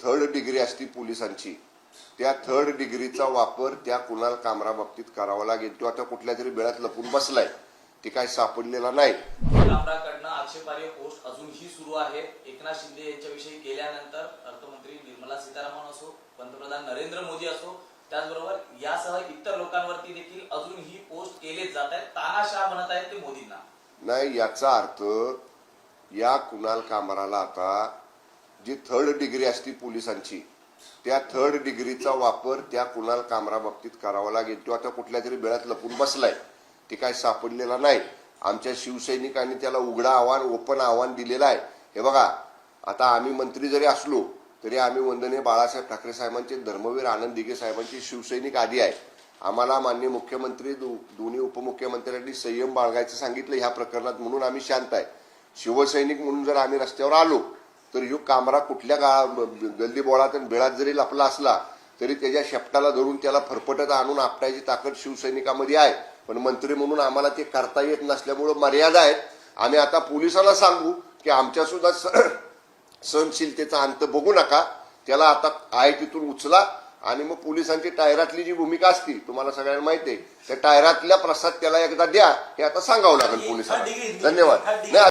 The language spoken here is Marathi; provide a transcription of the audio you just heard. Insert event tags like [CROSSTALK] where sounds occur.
थर्ड डिग्री असती पोलिसांची. त्या थर्ड डिग्रीचा वापर त्या कुणाल कामरा बाबतीत करावा लागेल तो आता कुठल्या तरी बेळात लपून बसलाय. ते काय सापडलेला नाही. कामराकडनं आक्षेपार्ह पोस्ट अजूनही सुरू आहे. एकनाथ शिंदे यांच्याविषयी केल्यानंतर अर्थमंत्री निर्मला सीतारामन असो पंतप्रधान नरेंद्र मोदी असो त्याचबरोबर यासह इतर लोकांवरती देखील अजूनही पोस्ट केले जात आहेत. तानाशाह म्हणत आहेत ते मोदींना. नाही याचा अर्थ या कुणाल कामराला आता जी थर्ड डिग्री असती पोलिसांची त्या थर्ड डिग्रीचा वापर त्या कुणाल कामरा बाबतीत करावा लागेल. तो आता कुठल्या तरी बेळात लपून बसलाय. ते काय सापडलेला नाही. आमच्या शिवसैनिकांनी त्याला उघडा आव्हान ओपन आव्हान दिलेलं आहे. हे बघा आता आम्ही मंत्री जरी असलो तरी आम्ही वंदने बाळासाहेब ठाकरे साहेबांचे धर्मवीर आनंद दिघे साहेबांचे शिवसैनिक आधी आहे. आम्हाला माननीय मुख्यमंत्री दो- दोन्ही उपमुख्यमंत्र्यांनी संयम बाळगायचं सांगितलं ह्या प्रकरणात म्हणून आम्ही शांत आहे. शिवसैनिक म्हणून जर आम्ही रस्त्यावर आलो तर ह्यो कामरा कुठल्या गा गल्ली बोळात आणि बेळात जरी लपला असला तरी त्याच्या शेपटाला धरून त्याला फरफटत आणून आपटायची ताकद शिवसैनिकामध्ये आहे. पण मंत्री म्हणून आम्हाला ते करता येत नसल्यामुळं मर्यादा आहेत. आम्ही आता पोलिसांना सांगू की आमच्या सुद्धा [CLEARS THROAT] सहनशीलतेचा अंत बघू नका. त्याला आता आहे तिथून उचला आणि मग पोलिसांची टायरातली जी भूमिका असती तुम्हाला सगळ्यांना माहिती आहे त्या टायरातल्या प्रसाद त्याला एकदा द्या हे आता सांगावं लागेल पोलिसांना. धन्यवाद.